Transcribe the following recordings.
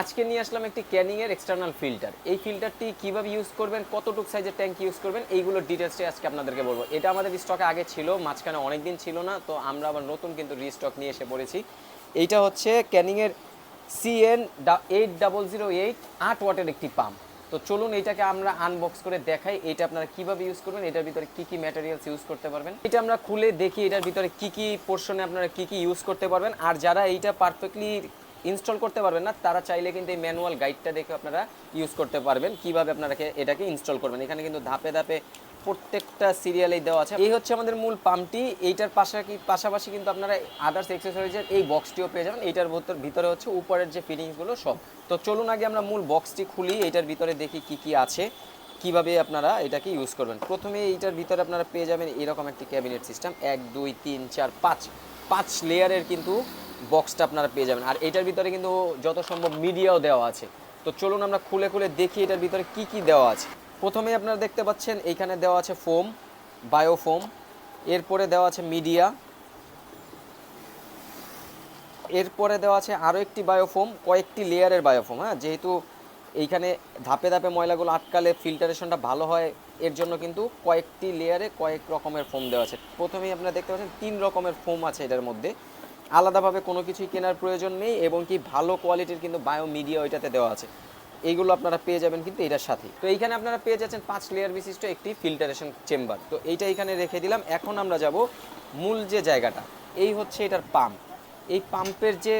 আজকে নিয়ে আসলাম একটি ক্যানিং এর এক্সটার্নাল ফিল্টার এই ফিল্টারটি কীভাবে ইউজ করবেন, কতটুকু সাইজের ট্যাঙ্ক ইউজ করবেন এইগুলোর ডিটেলসটাই আজকে আপনাদেরকে বলব। এটা আমাদের স্টকে আগে ছিল, মাঝখানে অনেক দিন ছিল না, তো আমরা আবার নতুন কিন্তু রিস্টক নিয়ে এসে পড়েছি। এইটা হচ্ছে ক্যানিং এর CN eight double zero eight আট ওয়াটের একটি পাম্প তো চলুন এইটাকে আমরা আনবক্স করে দেখাই এটা আপনারা কীভাবে ইউজ করবেন, এটার ভিতরে কি কি ম্যাটেরিয়ালস ইউজ করতে পারবেন। এটা আমরা খুলে দেখি, এটার ভিতরে কি কি পোর্শনে আপনারা কি কি ইউজ করতে পারবেন। আর যারা এইটা পারফেক্টলি ইনস্টল করতে পারবেন না, তারা চাইলে কিন্তু এই ম্যানুয়াল গাইডটা দেখে আপনারা ইউজ করতে পারবেন। কীভাবে আপনারা এটাকে ইনস্টল করবেন? এখানে কিন্তু ধাপে ধাপে প্রত্যেকটা সিরিয়ালেই দেওয়া আছে। এই হচ্ছে আমাদের মূল পাম্পটি। এইটার পাশাপাশি পাশাপাশি কিন্তু আপনারা আদার্স এক্সেসরিজের এই বক্সটিও পেয়ে যাবেন। এইটার ভিতর ভিতরে হচ্ছে উপরের যে ফিটিংসগুলো সব। তো চলুন আগে আমরা মূল বক্সটি খুলি। এইটার ভিতরে দেখি কি কি আছে। কীভাবে আপনারা এটাকে ইউজ করবেন? প্রথমে এইটার ভিতরে আপনারা পেয়ে যাবেন এরকম একটি ক্যাবিনেট সিস্টেম এক, দুই, তিন, চার, পাঁচ। পাঁচ লেয়ারের কিন্তু বক্সটা আপনারা পেয়ে যাবেন। আর এটার ভিতরে কিন্তু যত সম্ভব মিডিয়াও দেওয়া আছে। তো চলুন আমরা খুলে খুলে দেখি এটার ভিতরে কি কি দেওয়া আছে। প্রথমেই আপনারা দেখতে পাচ্ছেন, এইখানে দেওয়া আছে ফোম বায়োফোম এরপরে দেওয়া আছে মিডিয়া এরপরে দেওয়া আছে আরও একটি বায়োফোম কয়েকটি লেয়ারের বায়োফোম হ্যাঁ? যেহেতু এইখানে ধাপে ধাপে ময়লাগুলো আটকালে ফিল্টারেশনটা ভালো হয়, এর জন্য কিন্তু কয়েকটি লেয়ারে কয়েক রকমের ফোম দেওয়া আছে। প্রথমেই আপনারা দেখতে পাচ্ছেন, তিন রকমের ফোম আছে এটার মধ্যে। আলাদাভাবে কোনো কিছুই কেনার প্রয়োজন নেই এবং কি ভালো কোয়ালিটির কিন্তু বায়ো মিডিয়া ওইটাতে দেওয়া আছে। এইগুলো আপনারা পেয়ে যাবেন কিন্তু এটার সাথে তো এইখানে আপনারা পেয়ে যাচ্ছেন পাঁচ লেয়ার বিশিষ্ট একটি ফিল্টারেশন চেম্বার তো এইটা এখানে রেখে দিলাম। এখন আমরা যাব মূল যে জায়গাটা, এই হচ্ছে এটার পাম্প এই পাম্পের যে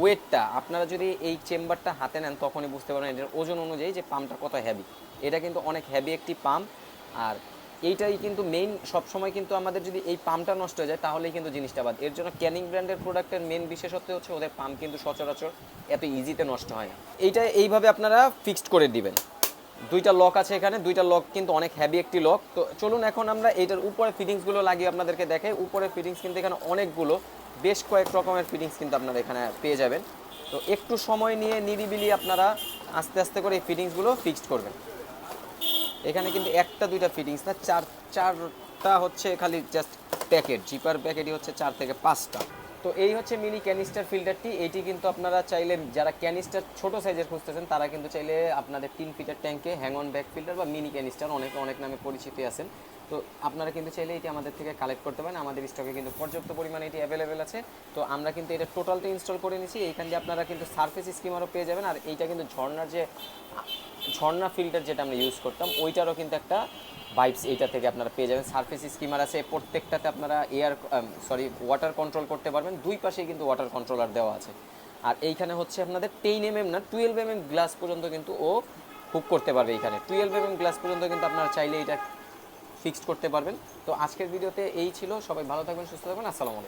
ওয়েটটা আপনারা যদি এই চেম্বারটা হাতে নেন তখনই বুঝতে পারবেন এটার ওজন অনুযায়ী যে পাম্পটা কত হ্যাভি এটা কিন্তু অনেক হ্যাভি একটি পাম্প আর এইটাই কিন্তু মেইন সবসময় কিন্তু আমাদের যদি এই পাম্পটা নষ্ট হয়ে যায়, তাহলেই কিন্তু জিনিসটা বাদ। এর জন্য ক্যানিং ব্র্যান্ডের প্রোডাক্টের মেন বিশেষত্ব হচ্ছে ওদের পাম্প কিন্তু সচরাচর এত ইজিতে নষ্ট হয় না। এইটা এইভাবে আপনারা ফিক্সড করে দিবেন। দুইটা লক আছে এখানে, দুইটা লক কিন্তু অনেক হ্যাভি একটি লক তো চলুন এখন আমরা এইটার উপরে ফিটিংসগুলো লাগিয়ে আপনাদেরকে দেখাই। উপরে ফিটিংস কিন্তু এখানে অনেকগুলো, বেশ কয়েক রকমের ফিটিংস কিন্তু আপনারা এখানে পেয়ে যাবেন। তো একটু সময় নিয়ে নিরিবিলি আপনারা আস্তে আস্তে করে এই ফিটিংসগুলো ফিক্সড করবেন। এখানে কিন্তু একটা, দুইটা ফিটিংস না, চার, চারটা হচ্ছে খালি জাস্ট প্যাকেট জিপার প্যাকেটই হচ্ছে চার থেকে পাঁচটা। তো এই হচ্ছে মিনি ক্যানিস্টার ফিল্টারটি এটি কিন্তু আপনারা চাইলে, যারা ক্যানিস্টার ছোট সাইজের খুঁজতেছেন, তারা কিন্তু চাইলে আপনাদের তিন ফিটার ট্যাঙ্কে হ্যাং অন ব্যাক ফিল্টার বা মিনি ক্যানিস্টার অনেকে অনেক নামে পরিচিতি আছেন তো আপনারা কিন্তু চাইলে এটি আমাদের থেকে কালেক্ট করতে পারেন। আমাদের স্টকে কিন্তু পর্যাপ্ত পরিমাণে এটি অ্যাভেলেবেল আছে। তো আমরা কিন্তু এটা টোটালটা ইনস্টল করে নিয়েছি। এইখান দিয়ে আপনারা কিন্তু সারফেস স্কিমারও পেয়ে যাবেন। আর এইটা কিন্তু ঝর্ণার যে, ঝর্ণা ফিল্টার যেটা আমরা ইউজ করতাম, ওইটারও কিন্তু একটা ভাইবস এইটা থেকে আপনারা পেয়ে যাবেন। সারফেস স্কিমার আছে, প্রত্যেকটাতে আপনারা এয়ার সরি ওয়াটার কন্ট্রোল করতে পারবেন। দুই পাশেই কিন্তু ওয়াটার কন্ট্রোলার দেওয়া আছে। আর এইখানে হচ্ছে আপনাদের টেন এম এম না টুয়েলভ এম এম গ্লাস পর্যন্ত কিন্তু ও হুক করতে পারবে এইখানে। টুয়েলভ এম এম গ্লাস পর্যন্ত কিন্তু আপনারা চাইলে এটা ফিক্সড করতে পারবেন। তো আজকের ভিডিওতে এই ছিল। সবাই ভালো থাকবেন, সুস্থ থাকবেন। আসসালামু আলাইকুম।